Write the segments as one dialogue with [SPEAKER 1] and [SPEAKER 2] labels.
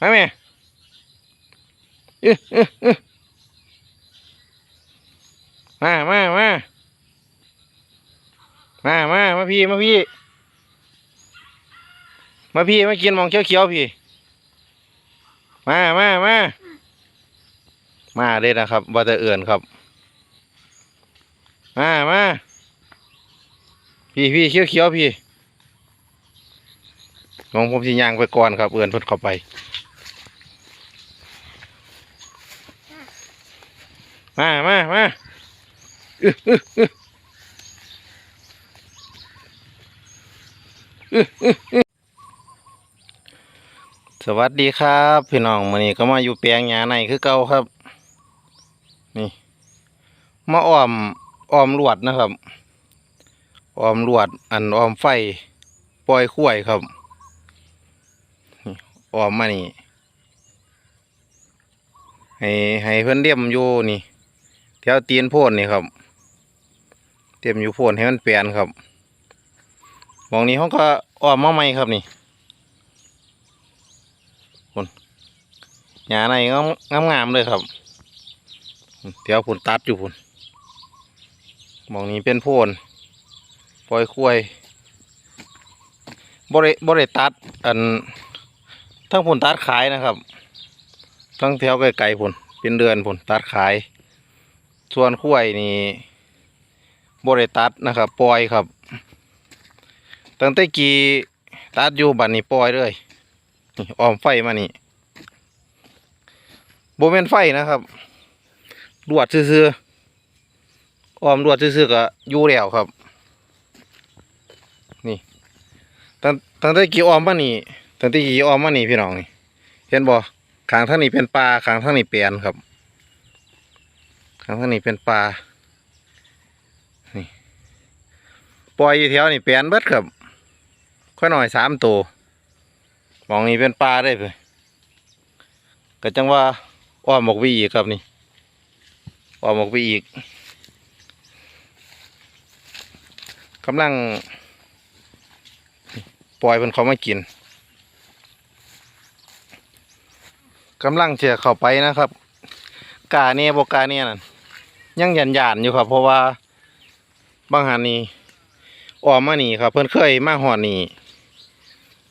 [SPEAKER 1] มาแม่อื้ออืออือมามามามามามาพี่ มาพี่ มาพี่ มากินมองเขียวๆพี่ มามามามาเลยนะครับว่าจะเอื่นครับ มามาพี่พี่เขียวเขียวๆพี่ น้องผมสิย่างไปก่อนครับ เอื่นเพิ่นเข้าไป มามามาสวัสดีครับ พี่น้องมื้อนี้ก็มาอยู่แปลงหญ้าในคือเก่าครับ นี่ มาอ้อมอ้อมลวดนะครับอ้อมลวด อันอ้อมไฟ ปล่อยขั้วยครับ ออมมานี่ให้ให้เพิ่อนเลี่ยมอยู่นี่แถวตีนโพนนี่ครับเตรียมอยู่โพนให้มันเปลี่ยนครับมองนี้เขาก็ออมมาใหม่ครับนี่คนหญ้าในงามงามๆเลยครับแถวผุนตัดอยู่ผุนมองนี้เป็นโพนปล่อยคุยบริบริตัดอัน ทั้งผลตัดขายนะครับ ทั้งแถวไกลๆผลเป็นเดือนผลตัดขาย ส่วนคุ้ยนี่บริตัดนะครับปล่อยครับ ตั้งแต่กี่ตัดอยู่บัดนี้ปล่อยเลยออมไฟมานี่โบเมนไฟนะครับลวดซื่อๆอ้อมรวดซื่อๆก็อยู่แล้วครับ นี่ตั้งตั้งแต่กี่อ้อมมานี่ ตั้งแต่กี่อ้อมมานี่พี่น้องนี่เห็นบ่ขางทางนี้เป็นปลาขางทางนี้เปลี่ยนครับขางทางนี้เป็นปลานี่ปล่อยอยู่แถวนี่เปลี่ยนเบิดครับค่อยหน่อยสามตัวมองนี่เป็นปลาได้เลยก็จังว่าอ้อมออกไปอีกครับนี่อ้อมออกไปอีกกำลังปล่อยเพิ่นเขามากิน กำลังเชื่อเข้าไปนะครับ กาเนี่ยบกาเนี่ยนั่นยังหยันยานอยู่ครับ เพราะว่าบางหันนี่ออมมานี่ครับ เพิ่นเคยมาหอนี่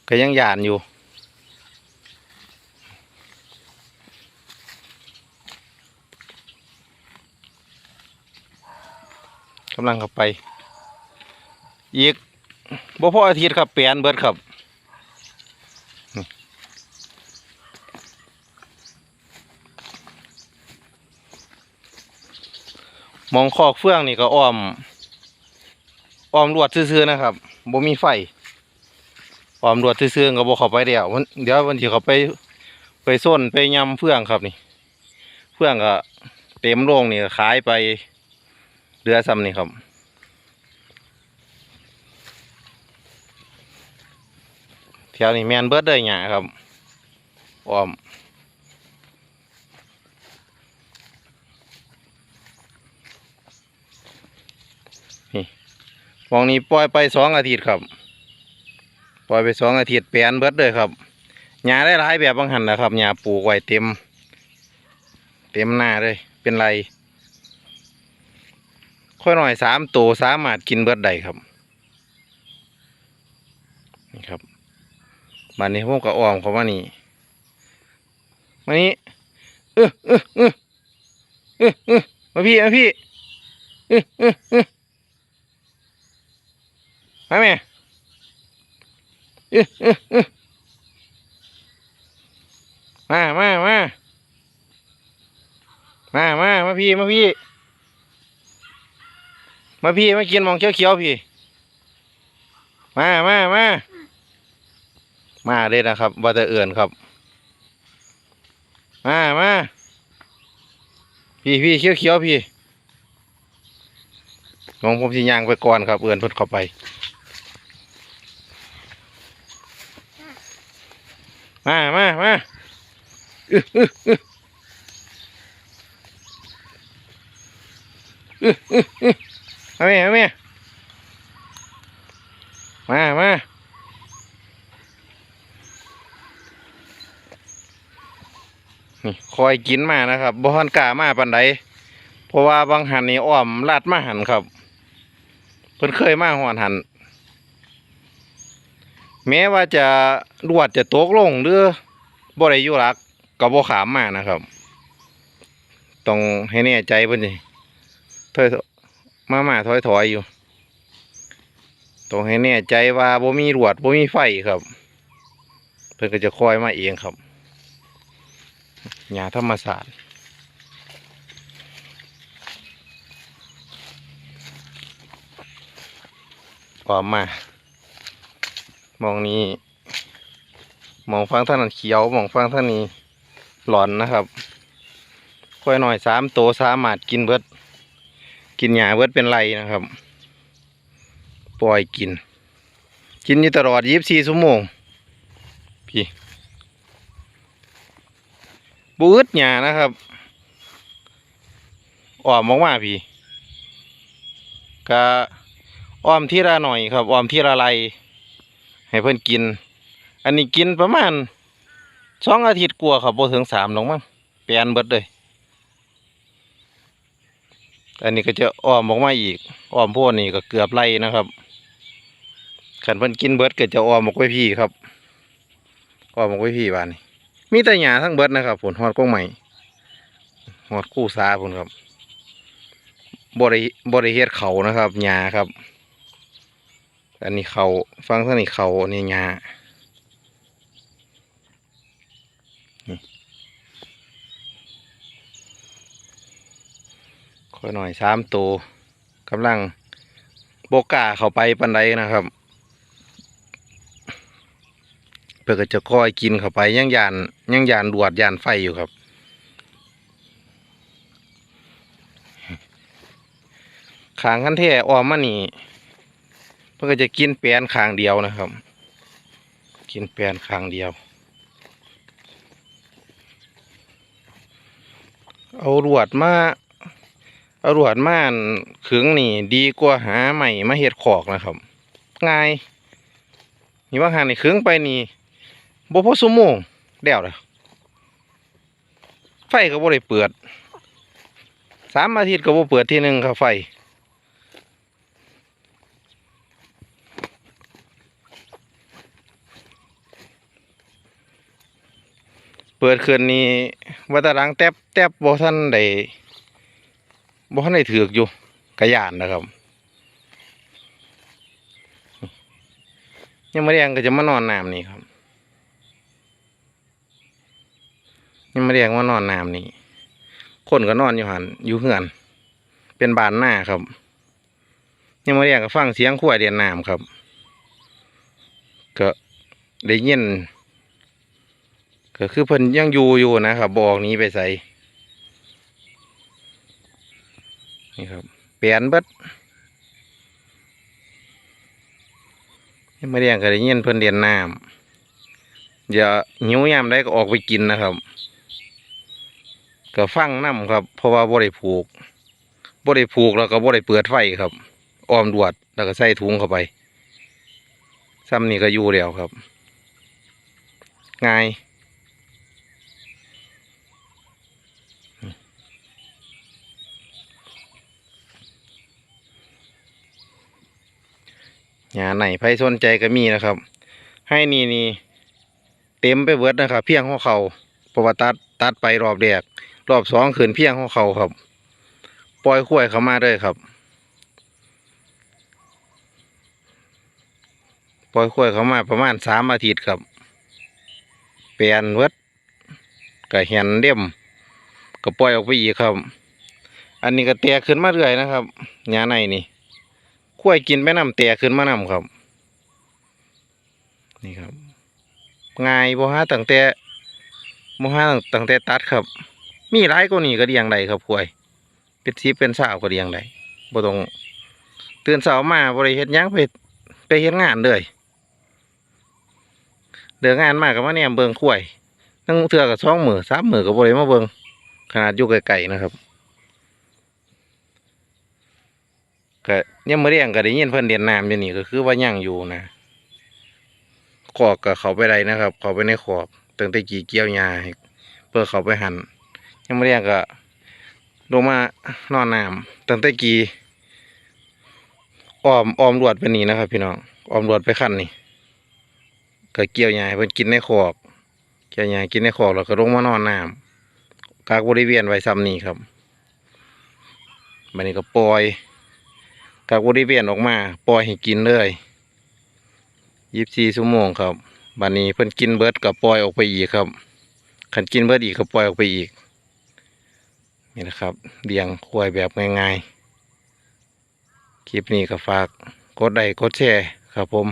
[SPEAKER 1] ก็ยังหยานอยู่ กำลังเข้าไป อีกบ่พออาทิตย์ครับเปลี่ยนเบิดครับ มองคอกเฟื่องนี่ก็อ้อม อ้อมลวดซื่อๆนะครับบ่มีไฟอ้อมลวดซื่อๆก็บ่เข้าไปเดี๋ยววันเดี๋ยววันที่เขาไปไปส้นไปยำเฟื่องครับนี่ เฟื่องก็เต็มโรงนี่ขายไปเดือซ้ำนี่ครับแถวนี้แมนเบิร์ดเลยหยครับอ้อม มองนี้ปล่อยไปสองอาทิตย์ครับ ปล่อยไปสองอาทิตย์แปลนเบิดเลยครับหญ้าได้หลายแบบบางหันนะครับหญ้าปลูกไว้เต็ม เต็มหน้าเลย เป็นไรค่อยหน่อยสามตัวสามารถกินเบิดได้ครับนี่ครับบันนี้ผมก็อ้ออมเขามานี่มานี่เออเออเออเออเออมาพี่มาพี่เออเออเออ มาแม่เออเออเอมามามามามามาพี่ มาพี่ มาพี่ มากินมองเขียวๆพี่ มามามามาเลยนะครับว่าจะเอื่นครับ มามาพี่พี่เขียวเขียวๆพี่น้องผมสิยางไปก่อนครับ เอื่นพิ่นเข้าไป มามามาเอาแม่เอาแม่มามานี่คอยกินมานะครับบอนกามาปันไดเพราะว่าบางหันนี่อ้อมลาดมาหันครับ เพิ่นเคยมาหอนหัน แม้ว่าจะลวดจะตกลงหรือบ่ได้อยู่รักก็บ่ขามมานะครับ ต้องให้แน่ใจเพิ่นสิถอยมามาถอยถอยอยู่ต้องให้แน่ใจว่าบ่มีลวดบ่มีไฟครับ เพิ่นก็จะคอยมาเองครับหญ้าธรรมศาสตร์ออกมา มองนี้ มองฟังท่างนั้นเขียว มองฟังท่างนี้หลอนนะครับค่อยหน่อยสามโตวสามารถกินเบิด กินหญ้าเบิดเป็นไรนะครับ ปล่อยกิน กินอยู่ตลอดยีิบสี่ชั่วโมง พี่บูดหญ้านะครับอ้อมมากๆพี่ก็อ้อมที่ละหน่อยครับอ้อมที่ละไร ให้เพื่อนกิน อันนี้กินประมาณสองอาทิตย์กลัวาครับถึงสามหรอกมั้งแปลี่ยนเบิดเลยอันนี้ก็จะอ้อมออกมาอีกอ้อมพวกนี้ก็เกือบไรนะครับขันเพิ่นกินเบิดก็จะอ้อมออกไปพี่ครับอ้อมออกไปพี่บ้านนี้มีแต่หญ้าทั้งเบิดนะครับผลฮอดกงใหม่ฮอดคู่สาผลครับบริบริเฮ็ดเขานะครับหญ้าครับ อันนี้เขาฟังทานี้เขาอันนี้หญ้าค่อยหน่อยสามตัวกำลังโบก้าเข้าไปปันไดนะครับ เพื่อจะคอยกินเข้าไปยังยานยังยานดวดยานไฟอยู่ครับขางคันแท่ออมมานี่ เพื่อก็จะกินแปลนขางเดียวนะครับ กินแปลนขางเดียว เอารวดมาเอารวดมานขึงนี่ดีกว่าหาใหม่มาเฮ็ดขอกนะครับ ง่าย นี่ว่าหานี่ขึงไปนี่บ่พอชั่วโมงแล้วล่ะไฟก็บ่ได้เปิดสามอาทิตย์ก็บ่เปิดทีหนึ่งครับไฟ เปิดคืนนี้ว่าแตาลังแทบแทบบ่ทันได้บ่ทันได้ถือกอยู่กระยานนะครับยังไม่ได้ยังก็จะมานอนน้ำนี่ครับยังไม่เรียกว่านอนน้ำนี่คนก็นอนอยู่หันอยู่เหือน เป็นบานหน้าครับ ยังไม่เรียกก็ฟังเสียงขวายเดียนน้ำครับ ก็ได้ยิน ก็คือเพิ่นยังอยู่อยู่นะครับบอกนี้ไปใส่นี่ครับเปลี่ยนเบิดยังไม่เรียกก็ได้ยินเพิ่นเดียนน้ำอย่าหิวยามได้ก็ออกไปกินนะครับ ก็ฟังน้ำครับ เพราะว่าบ่ได้ผูกบ่ได้ผูกแล้วก็บ่ได้เปิดไฟครับอ้อมดวดแล้วก็ใส่ถุงเข้าไปซ้ำนี่ก็อยู่แล้วครับ ง่าย หญ้าไหนไผสนใจก็มีนะครับ ให้นี่นี่เต็มไปเบิดนะครับ เพียงหัวเขาเพราะว่าตัดตัดไปรอบแรกรอบสองขืนเพียงของเขาครับ ปล่อยขั้วยเขามาเลยครับ ปล่อยขั้วยเขามาประมาณสามอาทิตย์ครับเปลี่ยนเวิดก็เห็นเดี่ยมก็ปล่อยออกไปอีกครับ อันนี้ก็แตกขึ้นมาเรื่อยนะครับหญ้าในนี่ ขั้วยกินไปน้ำแตกขึ้นมาน้ำครับ นี่ครับง่ายบ่ฮะตั้งแต่บ่ฮะตั้งแต่ตัดครับ มีหลายกว่านี้ก็เดียงใดครับพวย เป็นสิบเป็นสาวก็เดียงใดบ่ต้องตื่นเช้ามาบ่ได้เฮ็ดยังไปไปเฮ็ดงานเลยเดืองานมาก็มาแนมเบิ่งควยทั้งเทื่อก็สองมือสามมือก็บ่ได้มาเบิงขนาดอยู่ไกลๆนะครับ ก็ยังมื้อเรียงก็ได้ยินเพิ่อนเรียนน้ำอยู่นี่ก็คือว่ายังอยู่นะขอกก็เขาไปได้นะครับ เขาไปในขอกตั้งแต่กี่เกี่ยวหญ้าให้เพื่อเขาไปหันยังไม่เรียกก็ลงมานอนน้ำตั้งแต่กี้อ้อมอ้อมรวดไปนี่นะครับ พี่น้องอ้อมรวดไปขั้นนี่ก็เกี่ยวหญ้าเพิ่นกินในคอกเกี่ยวหญ้ากินในคอกแล้วก็ลงมานอนน้ำกากบริเวณไว้ซ้ำนี่ครับบันนี้ก็ปล่อย กากบริเวณออกมา ปล่อยให้กินเลยยีิบสี่ชั่วโมงครับบันนี้เพิ่นกินเบิร์ดกับปล่อยออกไปอีกครับขันกินเบิร์ดอีกก็ปล่อยออกไปอีกนี่นะครับเลี้ยงควายแบบง่ายๆ คลิปนี้ก็ฝากกดไลค์กดแชร์ครับผม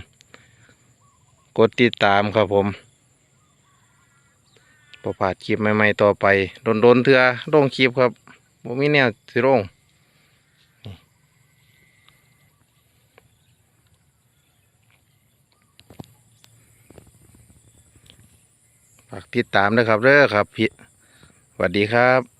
[SPEAKER 1] กดติดตามครับผมประพาดคลิปใหม่ๆต่อไปโดนๆเถื่อลงคลิปครับผมมีแนวสิลงนี่ ฝากติดตามนะครับเด้อครับพี่สวัสดีครับ